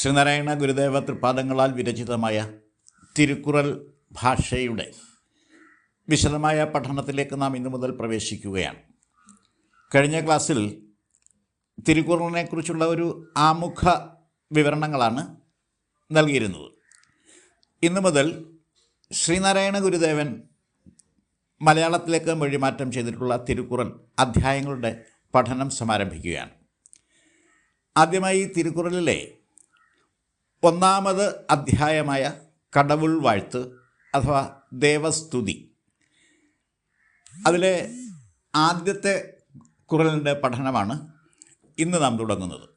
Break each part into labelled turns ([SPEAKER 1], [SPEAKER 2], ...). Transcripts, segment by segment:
[SPEAKER 1] ശ്രീനാരായണ ഗുരുദേവ തൃപാദങ്ങളാൽ വിരചിതമായ തിരുക്കുറൽ ഭാഷയുടെ വിശദമായ പഠനത്തിലേക്ക് നാം ഇന്നു മുതൽ പ്രവേശിക്കുകയാണ്. കഴിഞ്ഞ ക്ലാസ്സിൽ തിരുക്കുറലിനെക്കുറിച്ചുള്ള ഒരു ആമുഖ വിവരണങ്ങളാണ് നൽകിയിരുന്നത്. ഇന്നു മുതൽ ശ്രീനാരായണ ഗുരുദേവൻ മലയാളത്തിലേക്ക് മൊഴിമാറ്റം ചെയ്തിട്ടുള്ള തിരുക്കുറൽ അധ്യായങ്ങളുടെ പഠനം സമാരംഭിക്കുകയാണ്. ആദ്യമായി തിരുക്കുറലിലെ ഒന്നാമത് അധ്യായമായ കടവുൾ വാഴ്ത്ത് അഥവാ ദേവസ്തുതി. അതിലെ ആദ്യത്തെ കുറലിന്റെ പഠനമാണ് ഇന്ന് നാം തുടങ്ങുന്നത്.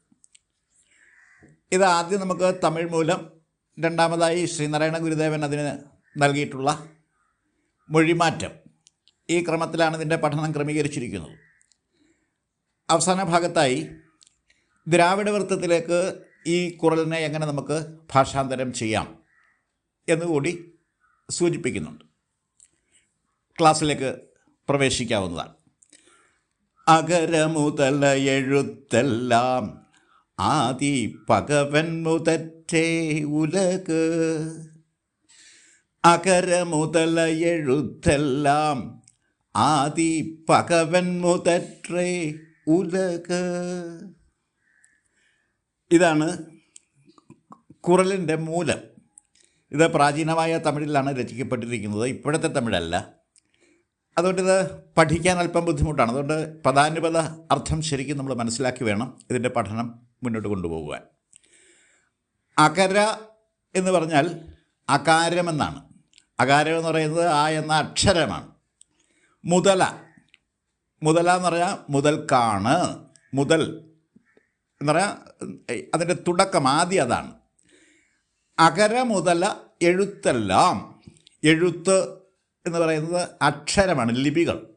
[SPEAKER 1] ഇത് ആദ്യം നമുക്ക് തമിഴ് മൂലം രണ്ടാമതായി ശ്രീനാരായണ ഗുരുദേവൻ അതിന് നൽകിയിട്ടുള്ള മൊഴിമാറ്റം. ഈ ക്രമത്തിലാണ് ഇതിന്റെ പഠനം ക്രമീകരിച്ചിരിക്കുന്നത്. അവസാന ഭാഗത്തായി ദ്രാവിഡ വൃത്തത്തിലേക്ക് ഈ കുറലിനെ എങ്ങനെ നമുക്ക് ഭാഷാന്തരം ചെയ്യാം എന്നുകൂടി സൂചിപ്പിക്കുന്നുണ്ട്. ക്ലാസ്സിലേക്ക് പ്രവേശിക്കാവുന്നതാണ്. അകരമുതല എഴുത്തെല്ലാം ആദി പകവൻ മുതറ്റേ ഉലക്. അകരമുതല എഴുത്തെല്ലാം ആദി പകവൻ മുതറ്റേ ഉലക്. ഇതാണ് കുറലിന്റെ മൂലം. ഇത് പ്രാചീനമായ തമിഴിലാണ് രചിക്കപ്പെട്ടിരിക്കുന്നത്. ഇപ്പോഴത്തെ തമിഴല്ല. അതുകൊണ്ട് ഇത് പഠിക്കാൻ അല്പം ബുദ്ധിമുട്ടാണ്. അതുകൊണ്ട് പദാനുപത അർത്ഥം ശരിക്കും നമ്മൾ മനസ്സിലാക്കി വേണം ഇതിന്റെ പഠനം മുന്നോട്ട് കൊണ്ടുപോകുവാൻ. അകര എന്ന് പറഞ്ഞാൽ അകാരമെന്നാണ്. അകാരം എന്ന് പറയുന്നത് ആ എന്ന അക്ഷരമാണ്. മുതല. മുതല എന്ന് പറഞ്ഞാൽ മുതൽക്കാണ്. മുതൽ എന്ന് പറഞ്ഞാൽ അതിന്റെ തുടക്കം ആദ്യം അതാണ്. അകര മുതല എഴുത്തെല്ലാം എഴുത്ത് എന്ന് പറയുന്നത് അക്ഷരമാണ് ലിപികൾ.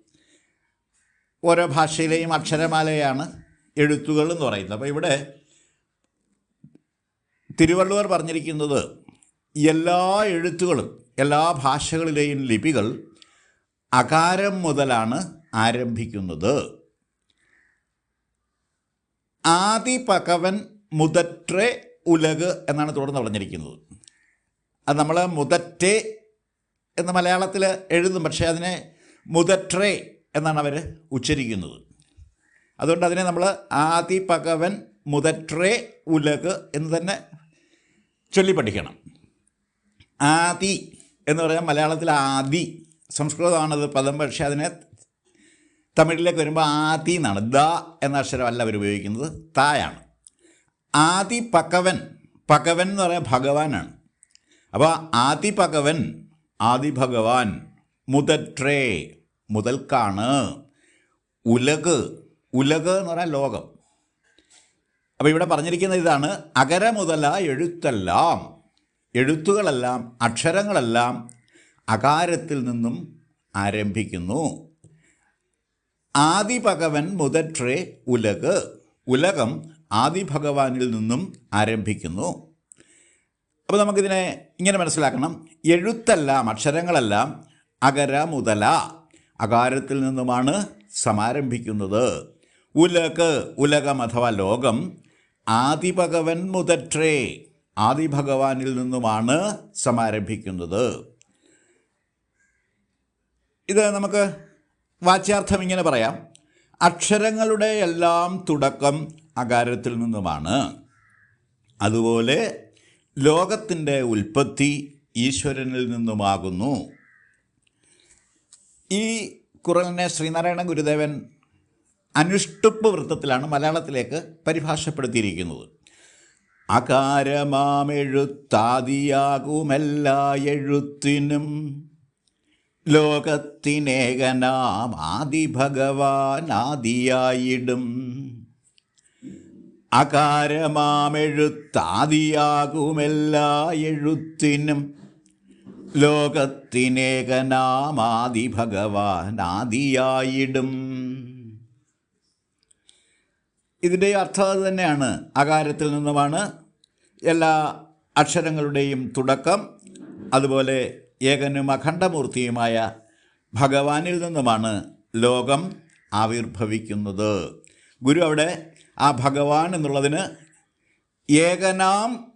[SPEAKER 1] ഓരോ ഭാഷയിലെയും അക്ഷരമാലയാണ് എഴുത്തുകൾ എന്ന് പറയുന്നത്. അപ്പോൾ ഇവിടെ തിരുവള്ളുവർ പറഞ്ഞിരിക്കുന്നത് എല്ലാ എഴുത്തുകളും എല്ലാ ഭാഷകളിലെയും ലിപികൾ അകാരം മുതലാണ് ആരംഭിക്കുന്നത്. ആദി പകവൻ മുതറ്റെ ഉലക് എന്നാണ് തുടർന്ന് പറഞ്ഞിരിക്കുന്നത്. അത് നമ്മൾ മുതറ്റെ എന്ന് മലയാളത്തിൽ എഴുതും പക്ഷേ അതിനെ മുതറ്റേ എന്നാണ് അവർ ഉച്ചരിക്കുന്നത്. അതുകൊണ്ട് അതിനെ നമ്മൾ ആദി പകവൻ മുതറ്റേ ഉലക് എന്ന് തന്നെ ചൊല്ലി പഠിക്കണം. ആദി എന്ന് പറയാൻ മലയാളത്തിൽ ആദി. സംസ്കൃതമാണത് പദം പക്ഷേ അതിനെ തമിഴിലേക്ക് വരുമ്പോൾ ആതി എന്നാണ്. ദ എന്ന അക്ഷരമല്ല അവർ ഉപയോഗിക്കുന്നത്. തായാണ്. ആദി പകവൻ. പകവൻ എന്ന് പറയാൻ ഭഗവാനാണ്. അപ്പോൾ ആദി പകവൻ ആദി ഭഗവാൻ മുതട്രേ മുതൽക്കാണ് ഉലക് ഉലക് എന്ന് പറയാൻ ലോകം. അപ്പോൾ ഇവിടെ പറഞ്ഞിരിക്കുന്ന ഇതാണ് അകര മുതല എഴുത്തെല്ലാം എഴുത്തുകളെല്ലാം അക്ഷരങ്ങളെല്ലാം അകാരത്തിൽ നിന്നും ആരംഭിക്കുന്നു. ആദിഭഗവൻ മുതട്രേ ഉലക്. ഉലകം ആദിഭഗവാനിൽ നിന്നും ആരംഭിക്കുന്നു. അപ്പോൾ നമുക്കിതിനെ ഇങ്ങനെ മനസ്സിലാക്കണം. എഴുത്തെല്ലാം അക്ഷരങ്ങളെല്ലാം അകര മുതല അകാരത്തിൽ നിന്നുമാണ് സമാരംഭിക്കുന്നത്. ഉലക് ഉലകം അഥവാ ലോകം ആദിഭഗവൻ മുതട്രേ ആദിഭഗവാനിൽ നിന്നുമാണ് സമാരംഭിക്കുന്നത്. ഇത് നമുക്ക് വാച്യാർത്ഥം ഇങ്ങനെ പറയാം. അക്ഷരങ്ങളുടെ എല്ലാം തുടക്കം അകാരത്തിൽ നിന്നുമാണ്. അതുപോലെ ലോകത്തിന്റെ ഉൽപ്പത്തി ഈശ്വരനിൽ നിന്നുമാകുന്നു. ഈ കുറലിനെ ശ്രീനാരായണ ഗുരുദേവൻ അനുഷ്ടുപ്പ് വൃത്തത്തിലാണ് മലയാളത്തിലേക്ക് പരിഭാഷപ്പെടുത്തിയിരിക്കുന്നത്. അകാരമാമെഴുത്താതിയാകുമെല്ലാ എഴുത്തിനും ലോകത്തിനേകനാം ആദി ഭഗവാൻ ആദിയായിടും അകാരമാമെഴുത്താദിയാകുമെല്ലാ എഴുത്തിനും ലോകത്തിനേകനാം ആദി ഭഗവാൻ ആദിയായിടും ഇതിന്റെ അർത്ഥം അത് തന്നെയാണ്. അകാരത്തിൽ നിന്നുമാണ് എല്ലാ അക്ഷരങ്ങളുടെയും തുടക്കം അതുപോലെ ഏകനും അഖണ്ഡമൂർത്തിയുമായ ഭഗവാനിൽ നിന്നുമാണ് ലോകം ആവിർഭവിക്കുന്നത്. ഗുരു അവിടെ ആ ഭഗവാൻ എന്നുള്ളതിന് ഏകനാം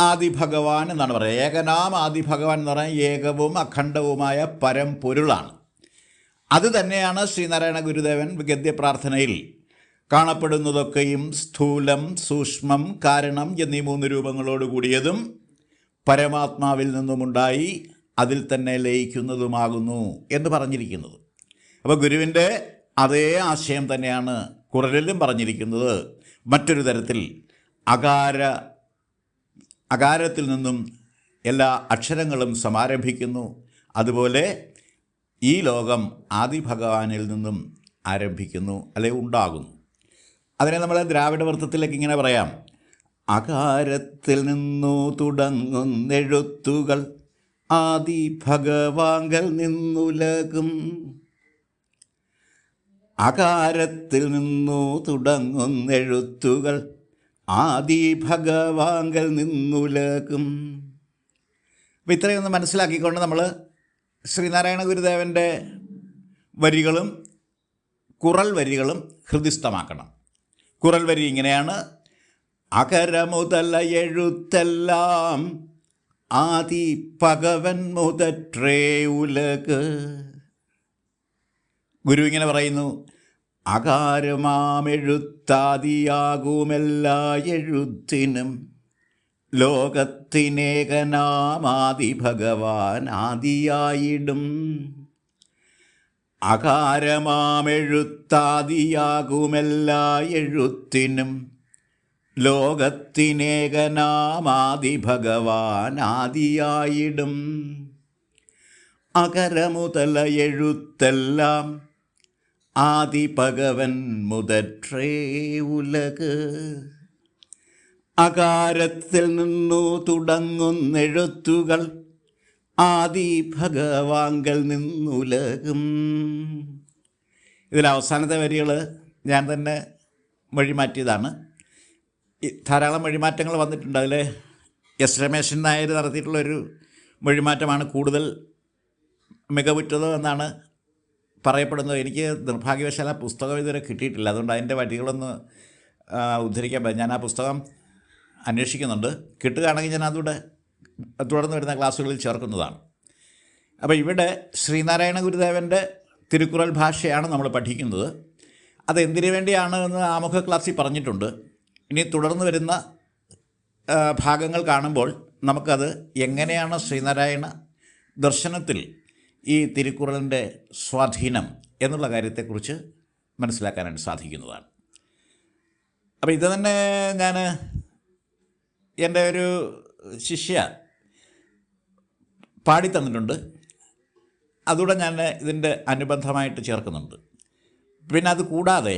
[SPEAKER 1] ആദിഭഗവാൻ എന്നാണ് പറയുക. ഏകനാം ആദിഭഗവാൻ എന്ന് പറഞ്ഞാൽ ഏകവും അഖണ്ഡവുമായ പരംപൊരുളാണ് അത് തന്നെയാണ് ശ്രീനാരായണ ഗുരുദേവൻ ഗദ്യപ്രാർത്ഥനയിൽ കാണപ്പെടുന്നതൊക്കെയും സ്ഥൂലം സൂക്ഷ്മം കാരണം എന്നീ മൂന്ന് രൂപങ്ങളോട് കൂടിയതും പരമാത്മാവിൽ നിന്നുമുണ്ടായി അതിൽ തന്നെ ലയിക്കുന്നതുമാകുന്നു എന്ന് പറഞ്ഞിരിക്കുന്നത്. അപ്പോൾ ഗുരുവിന്റെ അതേ ആശയം തന്നെയാണ് കുറലിലും പറഞ്ഞിരിക്കുന്നത്. മറ്റൊരു തരത്തിൽ അകാര അകാരത്തിൽ നിന്നും എല്ലാ അക്ഷരങ്ങളും സമാരംഭിക്കുന്നു. അതുപോലെ ഈ ലോകം ആദി ഭഗവാനിൽ നിന്നും ആരംഭിക്കുന്നു അല്ലെ ഉണ്ടാകുന്നു. അതിനെ നമ്മൾ ദ്രാവിഡ വൃത്തത്തിലേക്ക് ഇങ്ങനെ പറയാം. അകാരത്തിൽ നിന്നു തുടങ്ങുന്നെഴുത്തുകൾ ആദി ഭഗവാങ്കൽ നിന്നുലകും. അകാരത്തിൽ നിന്നു തുടങ്ങുന്നെഴുത്തുകൾ ആദി ഭഗവാങ്കൽ നിന്നുലകും. അപ്പം ഇത്രയൊന്ന് മനസ്സിലാക്കിക്കൊണ്ട് നമ്മൾ ശ്രീനാരായണ ഗുരുദേവന്റെ വരികളും കുറൽ വരികളും ഹൃദിസ്ഥമാക്കണം. കുറൽ വരി ഇങ്ങനെയാണ്. അകര മുതല എഴുത്തെല്ലാം ആദി പകവൻ മുതற்றേ ഉലക്. ഗുരു ഇങ്ങനെ പറയുന്നു അകാരമാമെഴുത്താദിയാകുമെല്ലാ എഴുത്തിനും ലോകത്തിനേകനാമാതി ഭഗവാൻ ആദിയായിടും. അകാരമാമെഴുത്താദിയാകുമെല്ലാ എഴുത്തിനും ലോകത്തിനേകനാമാദി ഭഗവാൻ ആദിയായിടും അകരമുതല എഴുത്തെല്ലാം ആദി ഭഗവൻ മുതற்றേ ഉലക്. അകാരത്തിൽ നിന്നു തുടങ്ങുന്നെഴുത്തുകൾ ആദി ഭഗവാങ്കൽ നിന്നുലകും. ഇതിൽ അവസാനത്തെ വരികൾ ഞാൻ തന്നെ മൊഴിമാറ്റിയതാണ് ഈ ധാരാളം മൊഴിമാറ്റങ്ങൾ വന്നിട്ടുണ്ട് അതിൽ എസ് രമേശൻ നായർ നടത്തിയിട്ടുള്ളൊരു മൊഴിമാറ്റമാണ് കൂടുതൽ മികവുറ്റത് എന്നാണ് പറയപ്പെടുന്നത്. എനിക്ക് നിർഭാഗ്യവശാൽ ആ പുസ്തകം ഇതുവരെ കിട്ടിയിട്ടില്ല. അതുകൊണ്ട് അതിന്റെ വഴികളൊന്ന് ഉദ്ധരിക്കാൻ പറ്റും ഞാൻ ആ പുസ്തകം അന്വേഷിക്കുന്നുണ്ട്. കിട്ടുകയാണെങ്കിൽ ഞാൻ അതുകൂടെ തുടർന്ന് വരുന്ന ക്ലാസ്സുകളിൽ ചേർക്കുന്നതാണ്. അപ്പോൾ ഇവിടെ ശ്രീനാരായണ ഗുരുദേവന്റെ തിരുക്കുറൽ ഭാഷയാണ് നമ്മൾ പഠിക്കുന്നത്. അത് എന്തിനു വേണ്ടിയാണ് എന്ന് ആമുഖ ക്ലാസ്സിൽ പറഞ്ഞിട്ടുണ്ട്. ഇനി തുടർന്ന് വരുന്ന ഭാഗങ്ങൾ കാണുമ്പോൾ നമുക്കത് എങ്ങനെയാണ് ശ്രീനാരായണ ദർശനത്തിൽ ഈ തിരുക്കുറലിന്റെ സ്വാധീനം എന്നുള്ള കാര്യത്തെക്കുറിച്ച് മനസ്സിലാക്കാനായിട്ട് സാധിക്കുന്നതാണ്. അപ്പോൾ ഇത് തന്നെ ഞാൻ എന്റെ ഒരു ശിഷ്യ പാടിത്തന്നിട്ടുണ്ട്. അതുകൂടെ ഞാൻ ഇതിന്റെ അനുബന്ധമായിട്ട് ചേർക്കുന്നുണ്ട്. പിന്നെ അത് കൂടാതെ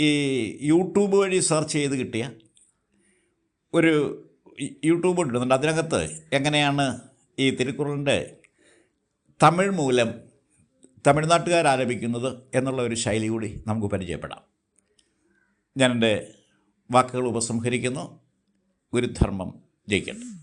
[SPEAKER 1] ഈ യൂട്യൂബ് വഴി സെർച്ച് ചെയ്ത് കിട്ടിയ ഒരു യൂട്യൂബ് ഇടുന്നുണ്ട് അതിനകത്ത് എങ്ങനെയാണ് ഈ തിരുക്കുറളിന്റെ തമിഴ് മൂലം തമിഴ്നാട്ടുകാർ ആലപിക്കുന്നത് എന്നുള്ള ഒരു ശൈലി കൂടി നമുക്ക് പരിചയപ്പെടാം. ഞാൻ എന്റെ വാക്കുകൾ ഉപസംഹരിക്കുന്നു. ഗുരുധർമ്മം ജയിക്കട്ടെ.